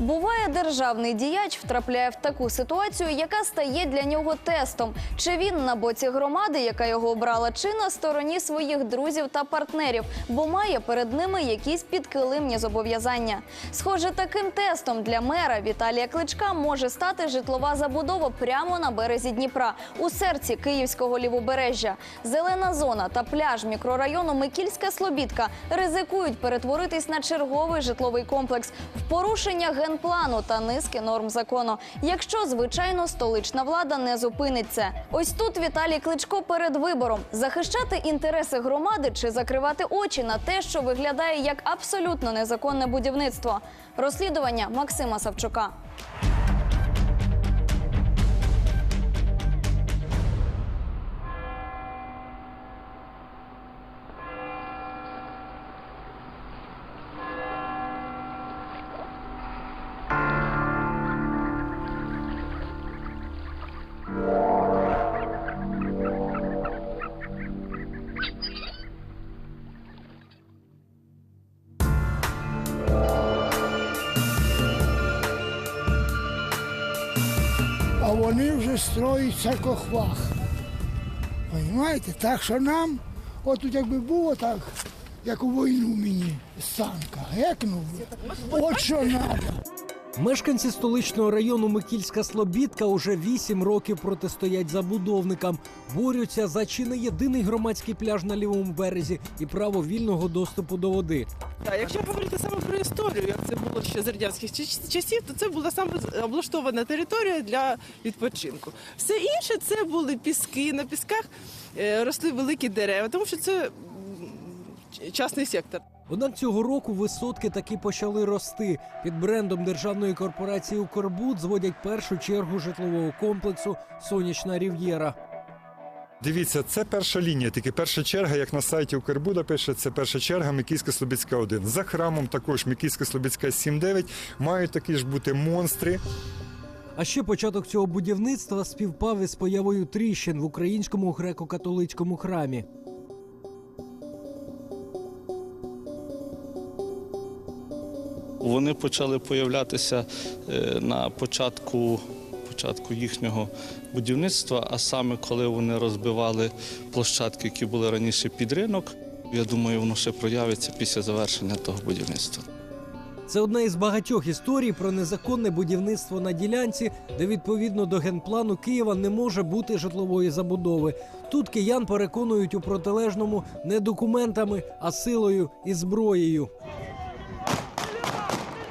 Буває, державний діяч втрапляє в таку ситуацію, яка стає для нього тестом. Чи він на боці громади, яка його обрала, чи на стороні своїх друзів та партнерів, бо має перед ними якісь підкилимні зобов'язання. Схоже, таким тестом для мера Віталія Кличка може стати житлова забудова прямо на березі Дніпра, у серці Київського лівобережжя. Зелена зона та пляж мікрорайону Микільська Слобідка ризикують перетворитись на черговий житловий комплекс в порушення генплану та низки норм закону. Якщо звичайно столична влада не зупиниться. Ось тут Віталій Кличко перед вибором захищати інтереси громади чи закривати очі на те, що виглядає як абсолютно незаконне будівництво. Розслідування Максима Савчука. Вони вже строють саркохвах. Понимаєте? Так що нам, от тут якби було так, як у війну мені санка, би. от що треба. Мешканці столичного району Микільська Слобідка уже вісім років протистоять забудовникам, борються за чи не єдиний громадський пляж на лівому березі і право вільного доступу до води. Так, якщо говорити саме про історію, як це було ще з радянських часів, то це була саме облаштована територія для відпочинку. Все інше це були піски. На пісках е, росли великі дерева, тому що це частний сектор. Однак цього року висотки таки почали рости. Під брендом державної корпорації «Укрбуд» зводять першу чергу житлового комплексу Сонячна Рів'єра. Дивіться, це перша лінія, тільки перша черга, як на сайті Укрбуда пише, це перша черга Микільська Слобідська 1. За храмом також Микільська Слобідська 7-9 мають такі ж бути монстри. А ще початок цього будівництва співпав із появою тріщин в українському греко-католицькому храмі. Вони почали появлятися е, на початку, початку їхнього будівництва, а саме коли вони розбивали площадки, які були раніше під ринок. Я думаю, воно ще проявиться після завершення того будівництва. Це одна із багатьох історій про незаконне будівництво на ділянці, де відповідно до генплану Києва не може бути житлової забудови. Тут киян переконують у протилежному не документами, а силою і зброєю.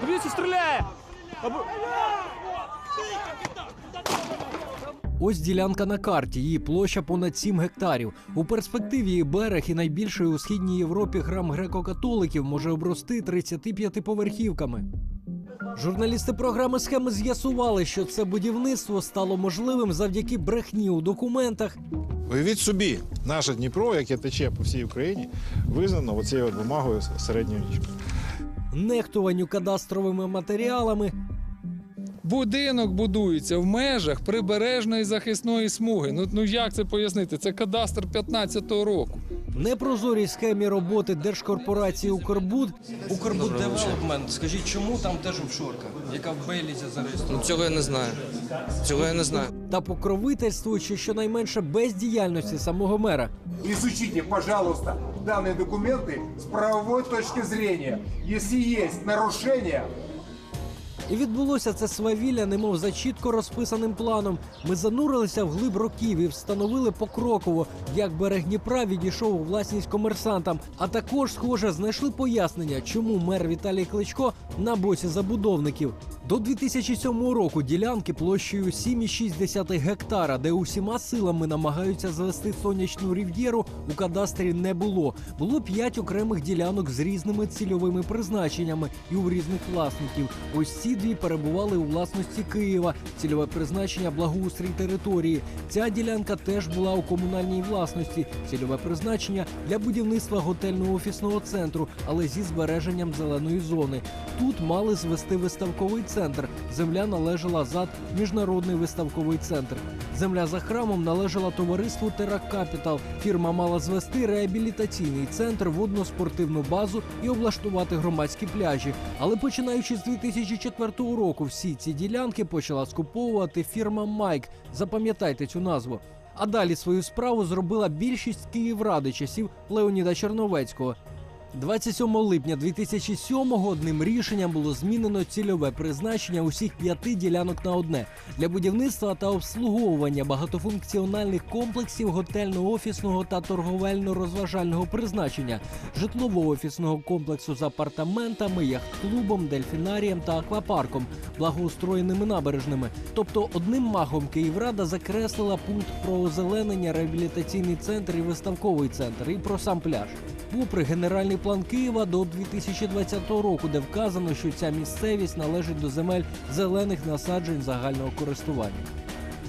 Дивіться, стріляє! Ось ділянка на карті. Її площа понад 7 гектарів. У перспективі її берег і найбільший у східній Європі храм греко-католиків може обрости 35-поверхівками. Журналісти програми схеми з'ясували, що це будівництво стало можливим завдяки брехні у документах Уявіть собі, наше Дніпро, яке тече по всій Україні, визнано оцією бумагою середньої річки. Нехтуванню кадастровими матеріалами Будинок будується в межах прибережної захисної смуги. Ну, ну як це пояснити? Це кадастр 15-го року. непрозорій схемі роботи держкорпорації Укрбуд Укрбуд Девелопмент. Скажіть, чому там теж офшорка, яка в Бейлізі зареєстрована? Ну, цього я не знаю. Цього я не знаю. та покровительству, чи щонайменше бездіяльності самого мера. Изучите, пожалуйста, данные документы с правовой точки зрения. Если есть нарушения, І відбулося це свавілля, немов за чітко розписаним планом. Ми занурилися в глиб років і встановили покроково, як берег Дніпра відійшов у власність комерсантам. А також, схоже, знайшли пояснення, чому мер Віталій Кличко на боці забудовників. До 2007 року ділянки площею 7,6 гектара, де усіма силами намагаються звести сонячну рів'єру, у кадастрі не було. Було п'ять окремих ділянок з різними цільовими призначеннями і у різних власників. Ось ці дві перебували у власності Києва. Цільове призначення благоустрій території. Ця ділянка теж була у комунальній власності. Цільове призначення для будівництва готельного офісного центру, але зі збереженням зеленої зони. Тут мали звести виставковий центр. Земля належала ЗАД Міжнародний виставковий центр. Земля за храмом належала товариству Терак Капітал. Фірма мала звести реабілітаційний центр, водно-спортивну базу і облаштувати громадські пляжі. Але починаючи з 2004 2024 року всі ці ділянки почала скуповувати фірма Майк. Запам'ятайте цю назву. А далі свою справу зробила більшість Київради часів Леоніда Черновецького. 27 липня 2007-го одним рішенням було змінено цільове призначення усіх п'яти ділянок на одне для будівництва та обслуговування багатофункціональних комплексів готельно-офісного та торговельно-розважального призначення, житлово-офісного комплексу з апартаментами, яхт-клубом, дельфінарієм та аквапарком, благоустроєними набережними. Тобто одним махом Київрада закреслила пункт про озеленення, реабілітаційний центр і виставковий центр, і про сам пляж. Попри генеральний план Києва до 2020 року, де вказано, що ця місцевість належить до земель зелених насаджень загального користування.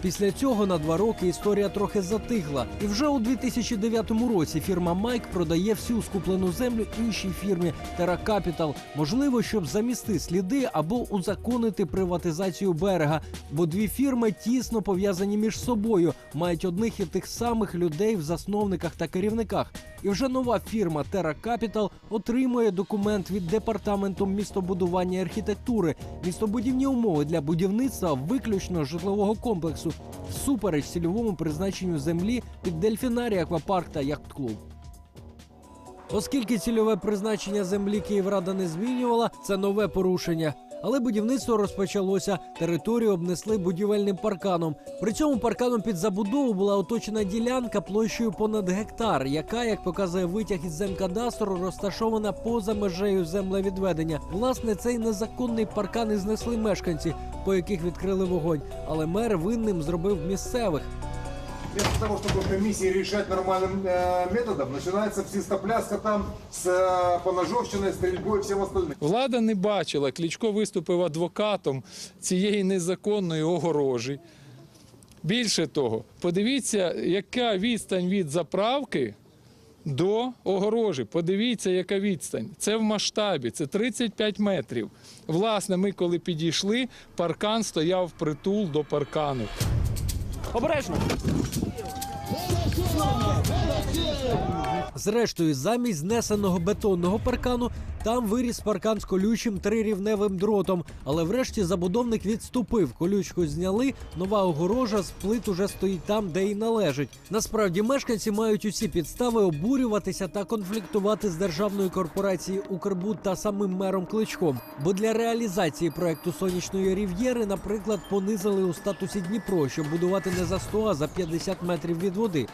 Після цього на два роки історія трохи затихла, і вже у 2009 році фірма Майк продає всю скуплену землю іншій фірмі Terra Capital, можливо, щоб замісти сліди або узаконити приватизацію берега, бо дві фірми тісно пов'язані між собою, мають одних і тих самих людей в засновниках та керівниках. І вже нова фірма Terra Capital отримує документ від департаменту містобудування і архітектури, містобудівні умови для будівництва виключно житлового комплексу всупереч цільовому призначенню землі під дельфінарій, аквапарк та яхт-клуб. Оскільки цільове призначення землі Київрада не змінювала, це нове порушення. Але будівництво розпочалося. Територію обнесли будівельним парканом. При цьому парканом під забудову була оточена ділянка площею понад гектар, яка, як показує витяг із земкадастру, розташована поза межею землевідведення. Власне, цей незаконний паркан і знесли мешканці, по яких відкрили вогонь. Але мер винним зробив місцевих Вместо того, чтобы комиссии решать нормальным э, методом, начинается псистопляска там с э, поножовщиной, стрельбой и всем остальным. Влада не бачила. Кличко виступив адвокатом цієї незаконної огорожі. Більше того, подивіться, яка відстань від заправки до огорожі. Подивіться, яка відстань. Це в масштабі, це 35 метрів. Власне, ми коли підійшли, паркан стояв притул до паркану. Обережно! Зрештою, замість знесеного бетонного паркану там виріс паркан з колючим трирівневим дротом. Але врешті забудовник відступив. Колючку зняли. Нова огорожа з плит уже стоїть там, де й належить. Насправді мешканці мають усі підстави обурюватися та конфліктувати з державною корпорацією Укрбуд та самим мером Кличком. Бо для реалізації проекту сонячної рів'єри, наприклад, понизили у статусі Дніпро, щоб будувати не за 100, а за 50 метрів від води.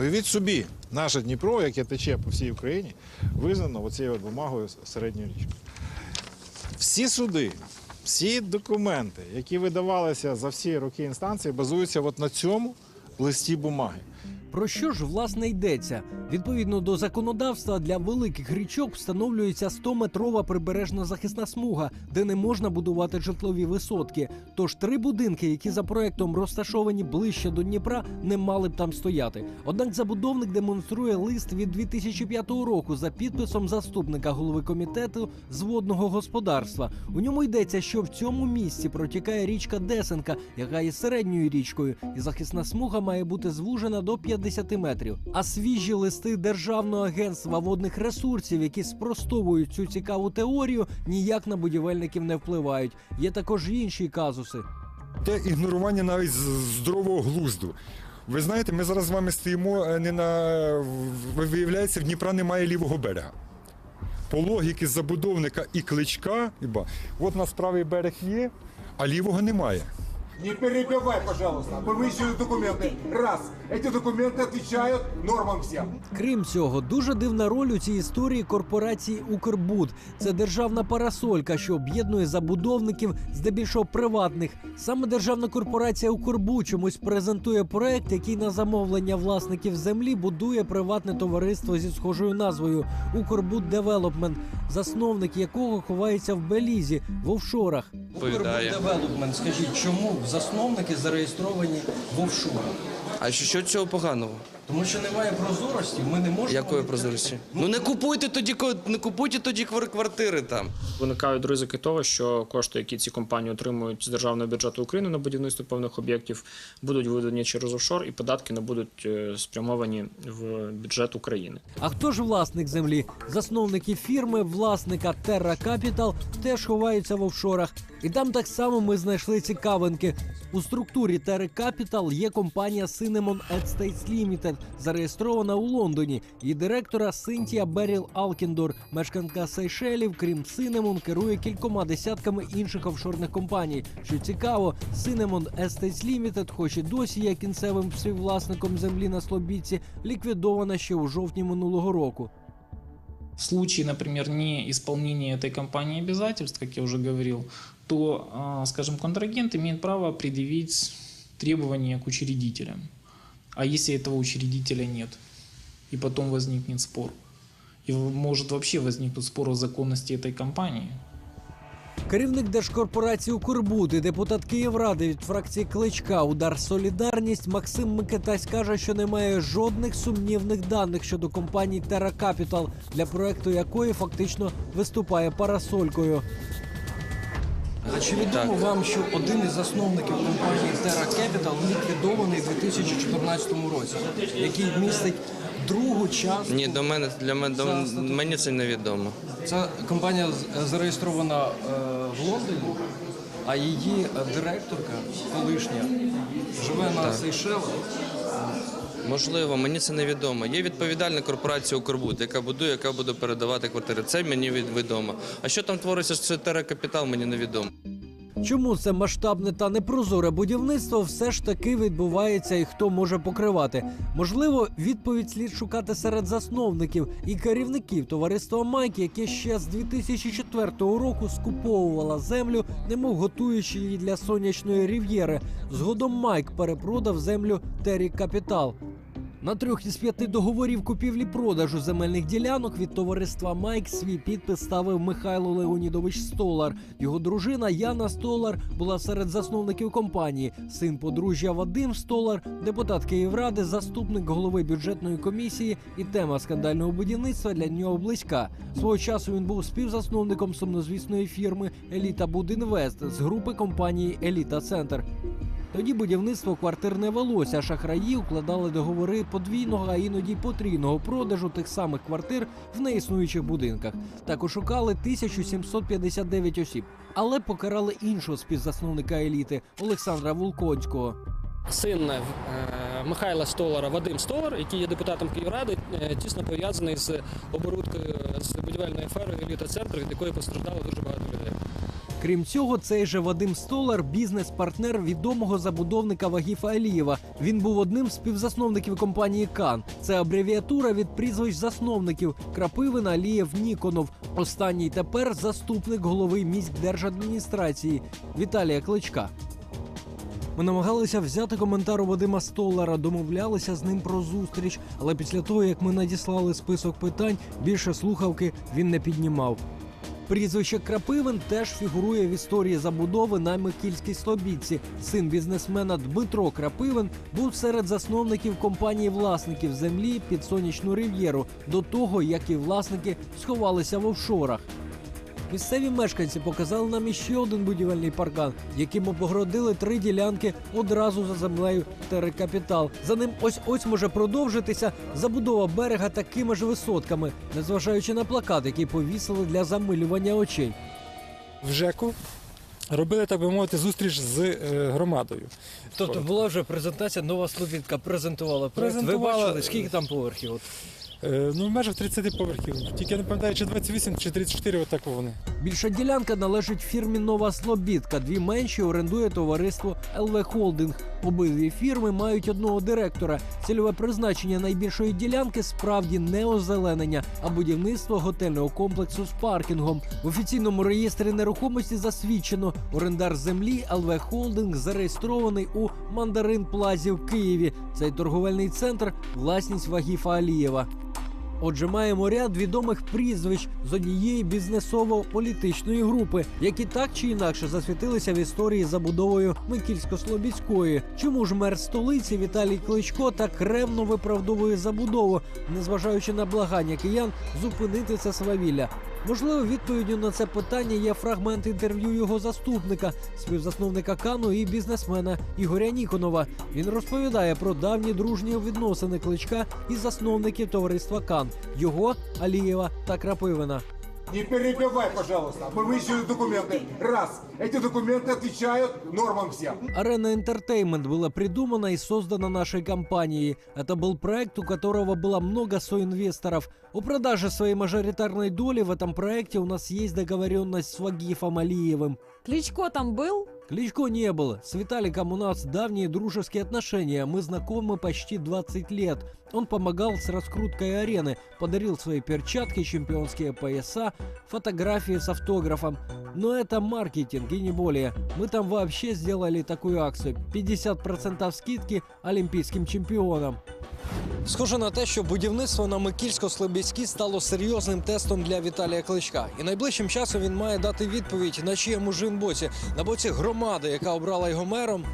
Уявіть собі, наше Дніпро, яке тече по всій Україні, визнано оцією бумагою середньої річки. Всі суди, всі документи, які видавалися за всі роки інстанції, базуються от на цьому листі бумаги. Про що ж власне йдеться? Відповідно до законодавства для великих річок встановлюється 100-метрова прибережна захисна смуга, де не можна будувати житлові висотки. Тож три будинки, які за проектом розташовані ближче до Дніпра, не мали б там стояти. Однак забудовник демонструє лист від 2005 року за підписом заступника голови комітету з водного господарства. У ньому йдеться, що в цьому місці протікає річка Десенка, яка є середньою річкою, і захисна смуга має бути звужена до 50 метрів. А свіжі листи Державного агентства водних ресурсів, які спростовують цю цікаву теорію, ніяк на будівельників не впливають. Є також інші казуси. Те ігнорування навіть здорового глузду. Ви знаєте, ми зараз з вами стоїмо е, не на виявляється, в Дніпра немає лівого берега. По логіки забудовника і кличка, іба, от нас правий берег є, а лівого немає. Не перебивай, пожалуйста. Мы выяснили документы. Раз. Эти документы отвечают нормам всем. Крім цього, дуже дивна роль у цій історії корпорації Укрбуд. Це державна парасолька, що об'єднує забудовників, здебільшого приватних. Саме державна корпорація Укрбуд чомусь презентує проект, який на замовлення власників землі будує приватне товариство зі схожою назвою Укрбуд Девелопмент, засновник якого ховається в Белізі в офшорах. Відповідає. Девелопмент, скажіть, чому засновники зареєстровані в офшорах? А що, що цього поганого? Тому що немає прозорості, ми не можемо. Якої прозорості? Ну не купуйте тоді ко- не купуйте тоді квар- квартири там. Виникають ризики того, що кошти, які ці компанії отримують з державного бюджету України на будівництво певних об'єктів, будуть видані через офшор, і податки не будуть е, спрямовані в бюджет України. А хто ж власник землі? Засновники фірми, власника Terra Capital теж ховаються в офшорах. І там так само ми знайшли цікавинки. У структурі Terra Capital є компанія Cinnamon Estates Limited, зареєстрована у Лондоні. Її директора Синтія Беріл Алкіндор, мешканка Сейшелів, крім Cinnamon, керує кількома десятками інших офшорних компаній. Що цікаво, Cinnamon Estates Limited, хоч і досі є кінцевим співвласником землі на Слобідці, ліквідована ще у жовтні минулого року. В случае, например, неисполнения этой компании обязательств, как я уже говорил, то, скажем, контрагент имеет право предъявить требования к учредителям. А если этого учредителя нет, и потом возникнет спор, и может вообще возникнуть спор о законности этой компании, Керівник держкорпорації «Укрбуд» і депутат Київради від фракції Кличка Удар Солідарність Максим Микитась каже, що немає жодних сумнівних даних щодо компанії Terra Capital, для проекту якої фактично виступає парасолькою. А чи відомо вам, що один із засновників компанії Terra Capital ліквідований у 2014 році, який містить другу частку? Ні, до мене для мене до мені це невідомо. Ця компанія зареєстрована е, в Лондоні, а її е, директорка колишня живе на Сейшелах. Можливо, мені це невідомо. Є відповідальна корпорація Укрбуд, яка будує, яка буде передавати квартири. Це мені від- відомо. А що там твориться з теракапітал, мені невідомо. Чому це масштабне та непрозоре будівництво все ж таки відбувається і хто може покривати? Можливо, відповідь слід шукати серед засновників і керівників товариства Майк, яке ще з 2004 року скуповувала землю, немов готуючи її для сонячної рів'єри. Згодом Майк перепродав землю Террі Капітал. На трьох із п'яти договорів купівлі-продажу земельних ділянок від товариства Майк свій підпис ставив Михайло Леонідович Столар. Його дружина Яна Столар була серед засновників компанії. Син подружжя Вадим Столар, депутат Київради, заступник голови бюджетної комісії. І тема скандального будівництва для нього близька. Свого часу він був співзасновником сумнозвісної фірми Еліта Будінвест з групи компанії Еліта Центр. Тоді будівництво квартир не велося. Шахраї укладали договори подвійного, а іноді потрійного продажу тих самих квартир в неіснуючих будинках. Так ошукали 1759 осіб, але покарали іншого співзасновника еліти Олександра Вулконського. Син е, Михайла Столара Вадим Столар, який є депутатом Київради, е, тісно пов'язаний з оборудкою з будівельною аферою еліта центру, від якої постраждало дуже багато людей. Крім цього, цей же Вадим Столар бізнес-партнер відомого забудовника Вагіфа Алієва. Він був одним з співзасновників компанії Кан. Це абревіатура від прізвищ засновників Крапивин, Алієв, Ніконов. Останній тепер заступник голови міськдержадміністрації Віталія Кличка. Ми намагалися взяти коментар у Вадима Столара, домовлялися з ним про зустріч, але після того, як ми надіслали список питань, більше слухавки він не піднімав. Прізвище Крапивин теж фігурує в історії забудови на Микільській Слобідці. Син бізнесмена Дмитро Крапивин був серед засновників компанії власників землі під сонячну рив'єру до того, як і власники сховалися в офшорах. Місцеві мешканці показали нам іще один будівельний паркан, яким обгородили три ділянки одразу за землею Терекапітал. За ним ось ось може продовжитися забудова берега такими ж висотками, незважаючи на плакат, який повісили для замилювання очей. В ЖЕКу робили, так би мовити, зустріч з е, громадою. Тобто була вже презентація, нова Слобідка презентувала проект. Ви бачили, скільки там поверхів? Ну, в межах 30 поверхів. Тільки я не пам'ятаю, чи 28, чи 34, отак вони. Більша ділянка належить фірмі Нова Слобідка. Дві менші орендує товариство ЛВ Холдинг. Обидві фірми мають одного директора. Цільове призначення найбільшої ділянки справді не озеленення, а будівництво готельного комплексу з паркінгом. В офіційному реєстрі нерухомості засвідчено орендар землі ЛВ Холдинг зареєстрований у Мандарин Плазі в Києві. Цей торговельний центр власність Вагіфа Алієва. Отже, маємо ряд відомих прізвищ з однієї бізнесово-політичної групи, які так чи інакше засвітилися в історії забудовою Микільсько-Слобідської. Чому ж мер столиці Віталій Кличко так ревно виправдовує забудову, незважаючи на благання киян зупинити це свавілля? Можливо, відповіддю на це питання є фрагмент інтерв'ю його заступника, співзасновника Кану і бізнесмена Ігоря Ніконова. Він розповідає про давні дружні відносини кличка і засновників товариства Кан його, Алієва та Крапивина. Не перебивай, пожалуйста. Мы выяснили документы. Раз. Эти документы отвечают нормам всем. Арена Entertainment была придумана и создана нашей компанией. Это был проект, у которого было много соинвесторов. О продаже своей мажоритарной доли в этом проекте у нас есть договоренность с Вагифом Алиевым. Кличко там был? Кличко не был. С Виталиком у нас давние дружеские отношения. Мы знакомы почти 20 лет. Он помогал с раскруткой арены, подарил свои перчатки, чемпионские пояса, фотографии с автографом. Но это маркетинг и не более. Мы там вообще сделали такую акцию. 50% скидки олимпийским чемпионам. Схоже на те, що будівництво на Микільсько-Слобідській стало серйозним тестом для Віталія Кличка. І найближчим часом він має дати відповідь, на чиєму жим боці, на боці громади, яка обрала його мером,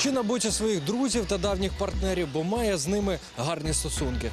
чи на боці своїх друзів та давніх партнерів, бо має з ними гарні стосунки.